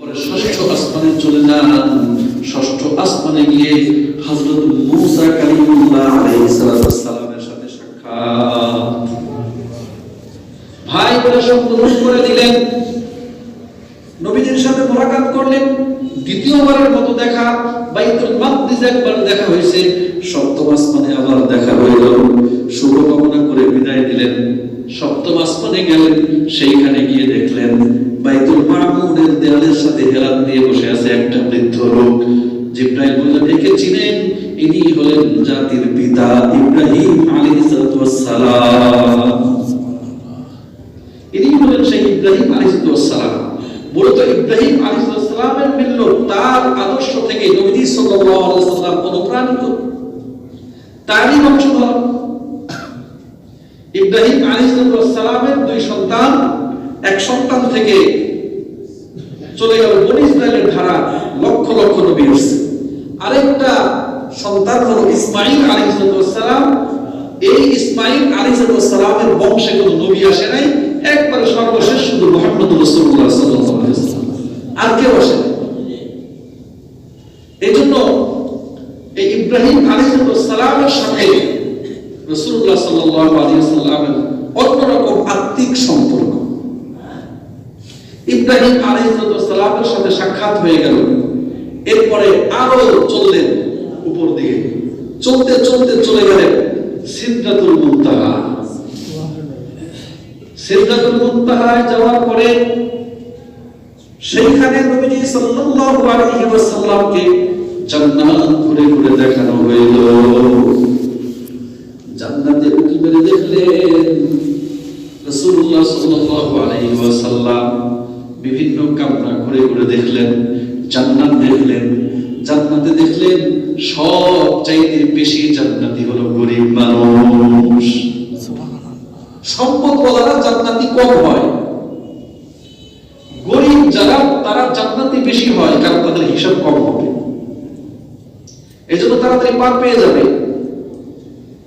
ষষ্ঠ আসমানে দ্বিতীয়বারের মতো দেখা, বাইতুল মাকদিস একবার দেখা হয়েছে। সপ্তম আসমানে আবার দেখা হইল। শুভকামনা করে বিদায় দিলেন সপ্তম আসমানে গেলেন, সেইখানে গিয়ে দেখলেন বাইতুল মামুনের দেয়ালের সাথে হেলান দিয়ে বসে আছে একটা বৃদ্ধ লোক জিব্রাইল বললেন একে চিনেন। ইনি হলেন জাতির পিতা ইব্রাহিম সালাম। ইনি হলেন সেই ইব্রাহিম আলাইহিসসালাম মূলত ইব্রাহিম আলাইহিসসালামের মিল্ল তার আদর্শ থেকে নবী ওয়াসাল্লাম অনুপ্রাণিত। তারই বংশধর। ইব্রাহিম আলাইহিসসালামের দুই সন্তান এক সন্তান থেকে চলে গেল বনি ইসরায়েলের ধারা লক্ষ লক্ষ নবী আসছে আরেকটা সন্তান হলো ইসমাইল আলিসালাম এই ইসমাইল আলিসালামের বংশে কোনো নবী আসে নাই। একবারে সর্বশেষ শুধু মুহাম্মদ আলাইহি ওয়াসাল্লাম। আর কেউ আসে নাই। এই জন্য এই ইব্রাহিম আলাইহিসসালামের সাথে রাসূলুল্লাহ সাল্লাল্লাহু আলাইহি ওয়াসাল্লামের অন্যরকম আত্মিক সম্পর্ক ইব্রাহিম আলাইহিসসালামের সাথে সাক্ষাৎ হয়ে গেল। এরপরে আরও চললেন উপর দিকে। চলতে চলতে চলে গেলেন সিদ্ধাতুল মুনতাহা। সিদ্ধাতুল মুনতাহায় যাওয়ার পরে সেইখানে নবীজি সাল্লাল্লাহু আলাইহি ওয়াসাল্লামকে জান্নাত ঘুরে ঘুরে দেখানো হইল। জান্নাতে উকি মেরে দেখলেন রাসূলুল্লাহ সাল্লাল্লাহু আলাইহি ওয়াসাল্লাম। বিভিন্ন কামরা ঘুরে ঘুরে দেখলেন, জান্নাত দেখলেন। জান্নাতে দেখলেন সব চাইতে বেশি জান্নাতি হলো গরিব মানুষ। সম্পদ বলারা জান্নাতি কম হয়। গরিব যারা, তারা জান্নাতি বেশি হয়, কারণ তাদের হিসাব কম হবে। এই জন্য তাড়াতাড়ি পার পেয়ে যাবে।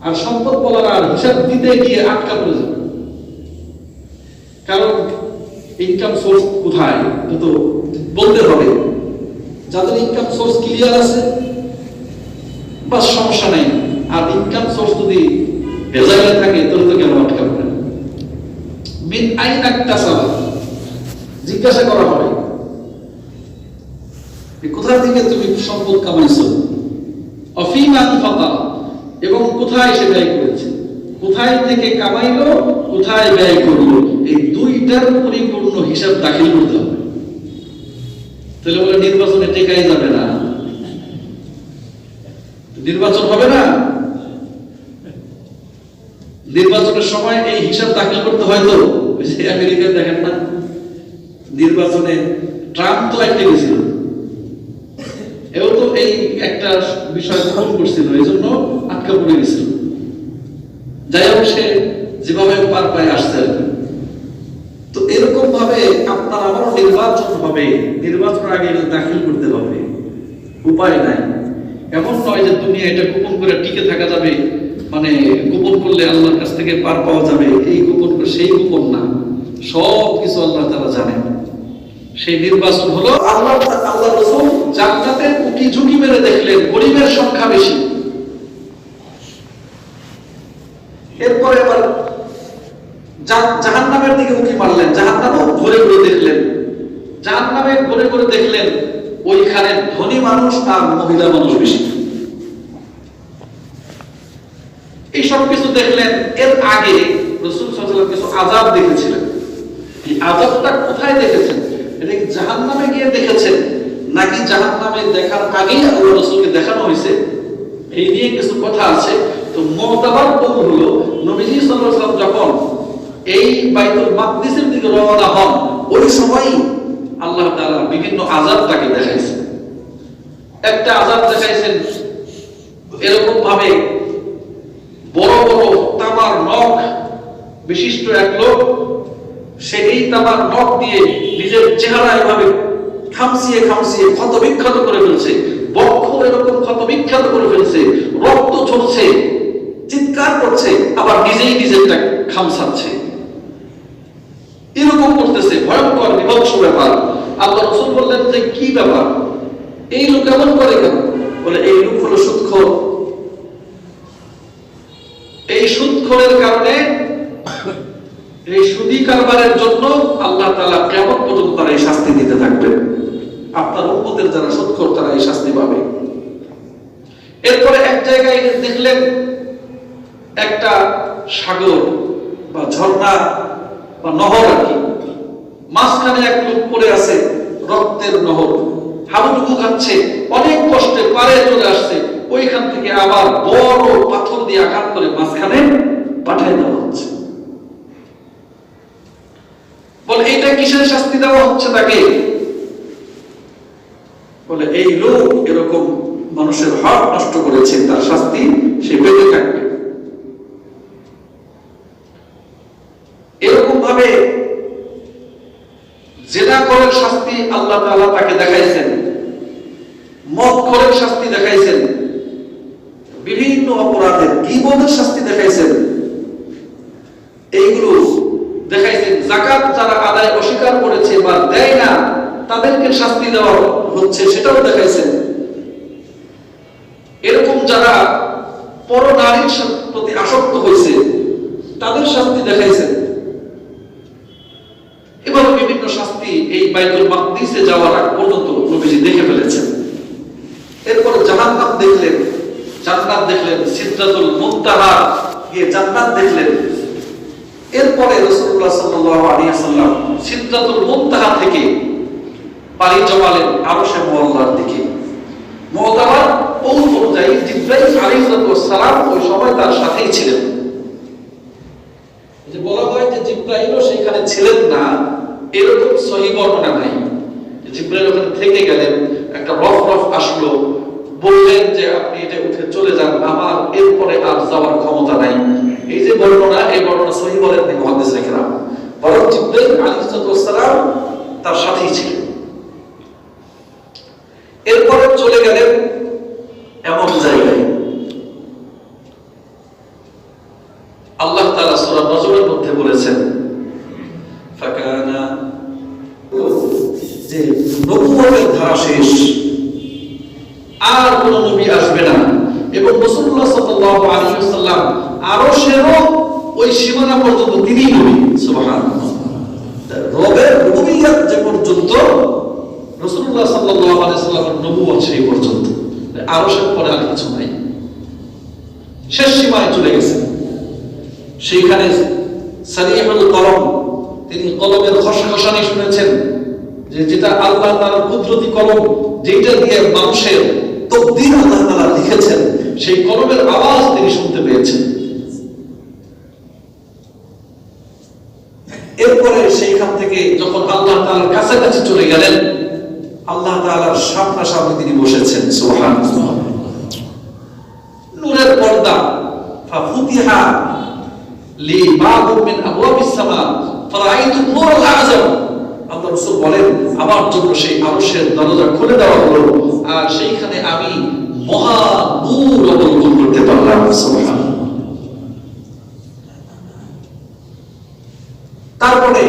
আর সম্পদ বলারা হিসাব দিতে গিয়ে আটকা পড়ে যাবে। কারণ ইনকাম সোর্স কোথায়? এটা তো বলতে হবে। যাদের ইনকাম সোর্স ক্লিয়ার আছে বাস সমস্যা নেই। আর ইনকাম সোর্স যদি ভেজাইলে থাকে, তাহলে তো কেন আটকা পড়ে মিন আইন একতাসাবা জিজ্ঞাসা করা হবে, যে কোথায় থেকে তুমি সম্পদ কামাইছো? অফিমান ফাতা। এবং কোথায় সে ব্যয় করেছে? কোথায় থেকে কামাইলো, কোথায় ব্যয় করল? দুইটার পরিপূর্ণ হিসাব দাখিল করতে হবে। তাহলে বলে নির্বাচনে টেকাই যাবে না। নির্বাচন হবে না? নির্বাচনের সময় এই হিসাব দাখিল করতে হয় তো। আমেরিকায় দেখেন না, নির্বাচনে ট্রাম্প তো একটা গেছিল এও তো এই একটা বিষয় ফোন করছিল, এই জন্য আটকা পড়ে গেছিল। যাই হোক, সে যেভাবে পার পায়ে আসছে আর ভাবে আপনার আবারও নির্বাচন হবে। নির্বাচনের আগে দাখিল করতে হবে। উপায় নাই। এমন নয় যে দুনিয়া এটা গোপন করে টিকে থাকা যাবে। মানে গোপন করলে আল্লাহর কাছ থেকে পার পাওয়া যাবে। এই গোপন করে সেই গোপন না। সব কিছু আল্লাহ তারা জানেন। সেই নির্বাচন হলো আল্লাহ আল্লাহ রসুল জান্নাতে উকি ঝুঁকি মেরে দেখলেন। গরিবের সংখ্যা বেশি। এরপরে আবার জাহান নামের দিকে উকি মারলেন। জাহান নামও ঘুরে ঘুরে দেখলেন। জাহান নামে ঘুরে ঘুরে দেখলেন, ওইখানে ধনী মানুষ আর মহিলা মানুষ বেশি। এই সব কিছু দেখলেন, এর আগে রসুল সাল্লাল্লাহু কিছু আজাব দেখেছিলেন। এই আজাবটা কোথায় দেখেছেন? এটা কি জাহান নামে গিয়ে দেখেছেন? নাকি জাহান নামে দেখার আগেই আল্লাহ রসুলকে দেখানো হয়েছে? এই নিয়ে কিছু কথা আছে। তো মমতাবার কৌল হলো নবীজি সাল্লাল্লাহু আলাইহি ওয়াসাল্লাম যখন এই বাইতুল মাকদিসের দিকে রওনা হন। ওই সময়ই আল্লাহ তাআলা বিভিন্ন আযাব তাকে দেখাইছেন একটা আযাব দেখাইছেন এরকম ভাবে বড় বড় তামার নখ বিশিষ্ট এক লোক, সে এই তামার নখ দিয়ে নিজের চেহারা এভাবে খামসিয়ে খামসিয়ে ক্ষত বিখ্যাত করে ফেলছে, বক্ষ এরকম ক্ষত বিখ্যাত করে ফেলছে, রক্ত ঝরছে, চিৎকার করছে, আবার নিজেই নিজেরটা খামসাচ্ছে এরকম করতেছে, ভয়ঙ্কর বিভৎস ব্যাপার। আল্লাহ রসুল বললেন যে কি ব্যাপার? এই লোক এমন করে কেন? বলে, এই লোক হলো সুৎখোর। এই সুৎখোরের কারণে, এই সুদী কারবারের জন্য আল্লাহ তাআলা কেমন পর্যন্ত তারা এই শাস্তি দিতে থাকবেন আপনার উম্মতের যারা সুৎখোর, তারা এই শাস্তি পাবে। এরপরে এক জায়গায় দেখলেন, একটা সাগর বা ঝর্ণা বা নহর আর কি। মাঝখানে এক লোক পড়ে আছে, রক্তের নহর। খাচ্ছে, অনেক কষ্টে পারে চলে আসছে। ওইখান থেকে আবার বড় পাথর দিয়ে আঘাত করে মাঝখানে পাঠাই দেওয়া হচ্ছে। বলে, এইটা কিসের শাস্তি দেওয়া হচ্ছে তাকে? বলে, এই লোক এরকম মানুষের হক নষ্ট করেছে, তার শাস্তি সে পেতে থাকবে এরকম ভাবে জেনা করের শাস্তি আল্লাহ তাআলা তাকে দেখাইছেন। মদ করের শাস্তি দেখাইছেন। বিভিন্ন অপরাধের কি গীবতের শাস্তি দেখাইছেন। এইগুলো দেখাইছেন জাকাত যারা আদায় অস্বীকার করেছে বা দেয় না, তাদেরকে শাস্তি দেওয়া হচ্ছে, সেটাও দেখাইছেন এরকম যারা পর নারীর প্রতি আসক্ত হয়েছে তাদের শাস্তি দেখাইছেন এভাবে বিভিন্ন শাস্তি এই বাইতুল মাকদিসে যাওয়ার আগ পর্যন্ত নবীজি দেখে ফেলেছেন। এরপরে জাহান্নাম দেখলেন, জান্নাত দেখলেন সিদ্ধাতুল মুনতাহা গিয়ে জান্নাত দেখলেন। এরপরে রাসূলুল্লাহ সাল্লাল্লাহু আলাইহি সাল্লাম সিদ্ধাতুল মুনতাহা থেকে পাড়ি জমালেন আরশে মুআল্লার দিকে। মুআতাবার পৌর অনুযায়ী জিব্রাইল আলাইহিস সালাম ওই সময় তার সাথেই ছিলেন। যে বলা হয় যে জিব্রাইলও সেখানে ছিলেন না এরকম সহি বর্ণনা নাই। জিব্রাইল ওখানে থেকে গেলেন, একটা রফ রফ আসলো, বললেন যে আপনি এটা উঠে চলে যান, আমার এরপরে আর যাওয়ার ক্ষমতা নাই। এই যে বর্ণনা, এই বর্ণনা সহি বলেন নি মুহাদ্দিস রাখলাম বরং জিব্রাইল আলাইহিস সালাম তার সাথেই ছিলেন। এরপরে চলে গেলেন এমন জায়গায় আল্লাহ তাআলা সূরা নজরের মধ্যে বলেছেন ফাকানা যে নবুয়তের ধারা শেষ আর কোন নবী আসবে না এবং রাসূলুল্লাহ সাল্লাল্লাহু আলাইহি ওয়াসাল্লাম আরশেরও ওই সীমানা পর্যন্ত তিনি রবের রুবিয়ত যে পর্যন্ত নবুয়ত সেই পর্যন্ত। আরশের পরে আর কিছু নাই। শেষ সীমায় চলে গেছে। সেইখানে কলম, তিনি কলমের শুনেছেন যে যেটা আল্লাহ কুদরতি কলম যেটা দিয়ে মানুষের তকদির আল্লাহ লিখেছেন, সেই কলমের আওয়াজ তিনি শুনতে পেয়েছেন। এরপরে সেইখান থেকে যখন আল্লাহ তাআলার কাছাকাছি চলে গেলেন, আল্লাহ তাআলার সামনাসামনি তিনি বসেছেন, সুবহানাল্লাহ। নূরের পর্দা সেইখানে আমি মহা নূর অবলোকন করতে পারলাম তারপরে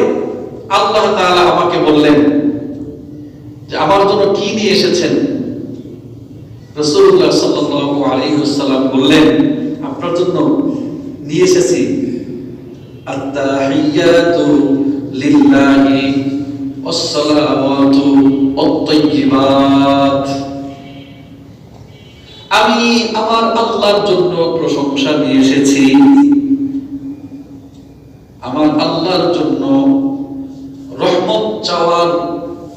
আল্লাহ তাআলা আমাকে বললেন যে, আমার জন্য কি নিয়ে এসেছেন? রাসূলুল্লাহ সাল্লাল্লাহু আলাইহি ওয়াসাল্লাম বললেন, আপনার জন্য নিয়ে এসেছি আত্তাহিয়াতু লিল্লাহি ওয়াসসালাওয়াতু ওয়াত-তাইয়্যিবাত আমি আমার আল্লাহর জন্য প্রশংসা নিয়ে এসেছি। আমার আল্লাহর জন্য চাওয়ার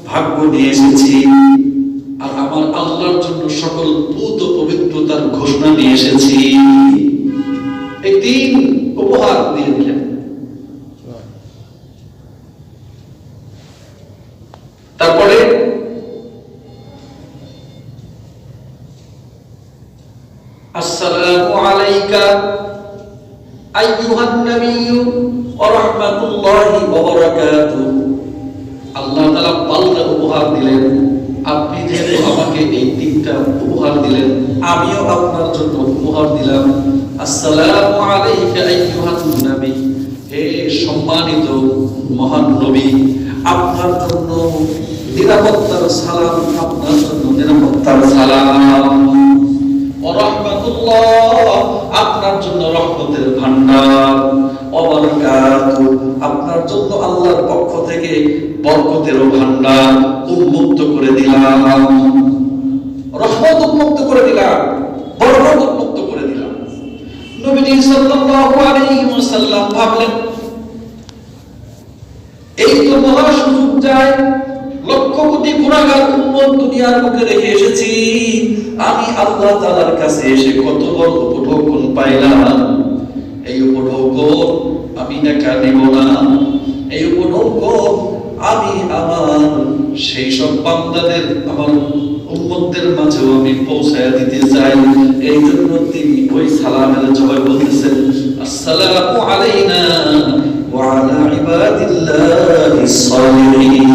ভাগ্য নিয়ে এসেছি। আর আমার আল্লাহর জন্য সকল পুত পবিত্রতার ঘোষণা নিয়ে এসেছি। এই তিন উপহার দিয়ে দিলেন। তারপরে আসসালামু আলাইকা আইয়ুহান নাবিয়্যু ওয়া রাহমাতুল্লাহি ওয়া আল্লাহ তাআলা পাল্টা উপহার দিলেন। আপনি যেহেতু আমাকে এই তিনটা উপহার দিলেন, আমিও আপনার জন্য উপহার দিলাম। আসসালামু আলাইকা আইয়ুহান নবী। হে সম্মানিত মহান নবী, আপনার জন্য নিরাপত্তার সালাম, আপনার জন্য নিরাপত্তার সালাম। ও রহমাতুল্লাহ আপনার জন্য রহমতের ভান্ডার অবরকাতু, আপনার জন্য আল্লাহর পক্ষ থেকে বরকতেরও ভান্ডার উন্মুক্ত করে দিলাম। রহমত উন্মুক্ত করে দিলাম। বরকত উন্মুক্ত করে দিলাম। নবীজি সাল্লাল্লাহু আলাইহি ওয়াসাল্লাম ভাবলেন, এই তো মহা সুযোগ যায়, লক্ষ কোটি গুণাগার উম্মত দুনিয়ার মুখে রেখে এসেছি। আমি আল্লাহ তাআলার কাছে এসে কত বড় উপঢৌকন পাইলাম। এই উপঢৌকন আমি একা নেব না। এই উপঢৌকন আমি আমার, সেই সব বান্দাদের, আমার উম্মতদের মাঝেও আমি পৌঁছায়া দিতে চাই। এই জন্য তিনি ওই সালামের জবাব বলতেছেন আসসালামু আলাইনা ওয়া আলা ইবাদিল্লাহিস সালিহিন।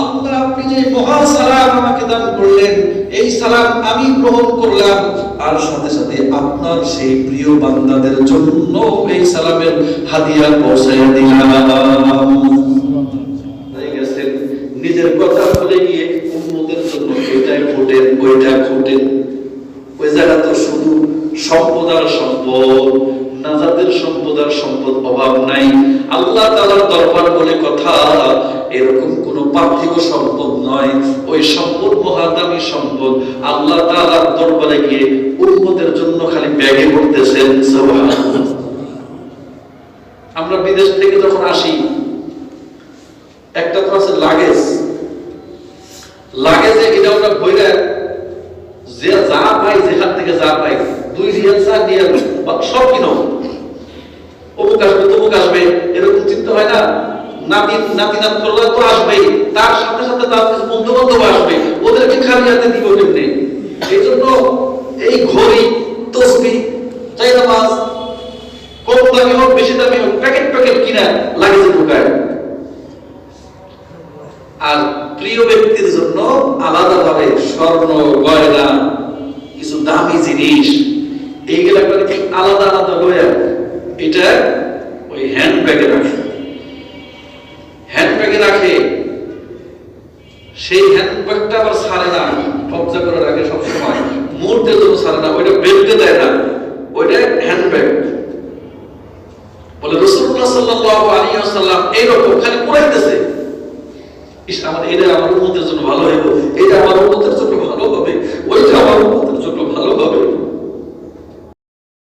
আল্লাহ আপনি যে মহা সালাম আমাকে দান করলেন, এই সালাম আমি গ্রহণ করলাম। আর সাথে সাথে আপনার সেই প্রিয় বান্দাদের জন্য এই সালামের হাদিয়া পৌঁছায় দিলাম। ঘটেন ওইটা ঘটেন ওই জায়গা তো শুধু সম্পদ আর সম্পদ নাজাদের সম্পদ অভাব নাই। আল্লাহ তাআলার দরবার বলে কথা, এরকম কোন পার্থিব সম্পদ নয়। ওই সম্পদ মহাদামি সম্পদ। আল্লাহ তাআলার দরবারে গিয়ে উন্মতের জন্য খালি ব্যাগে আমরা বিদেশ থেকে যখন আসি, একটা তো আছে লাগেজ। লাগেজে এটা ওটা বইরা যে যা পাই যেখান থেকে যা পাই দুই রিয়াল চার বা সব কিনো অমুক আসবে, তমুক আসবে, এরকম চিন্তা হয় না। নাতি নাতি করলে তো আসবেই। তার সাথে সাথে তার কিছু বন্ধু বান্ধব আসবে। ওদেরকে খালি হাতে দিব কেমনে এই জন্য এই ঘড়ি, তসবি চাইনা মাছ কম দামি হোক, বেশি দামি হোক প্যাকেট প্যাকেট কিনা লাগেজে ঢুকায় আর প্রিয় ব্যক্তির জন্য আলাদাভাবে স্বর্ণ, গয়না, কিছু দামি জিনিস করে কি আলাদা আলাদা এটা ওই হ্যান্ড ব্যাগে রাখে। হ্যান্ড ব্যাগে রাখে, সেই হ্যান্ড ব্যাগটা আবার ছাড়ে না, কবজা করে রাখে সবসময়। মুহূর্তের জন্য না, ওইটা বেলতে দেয় না। ওইটা হ্যান্ড ব্যাগ বলে রসুল্লাহ আলাইহি ওয়াসাল্লাম এইরকম খালি পড়াইতেছে আমার, এটা আমার উন্নতের জন্য ভালো হইব, এটা আমার উন্নতের জন্য ভালো হবে, ওইটা আমার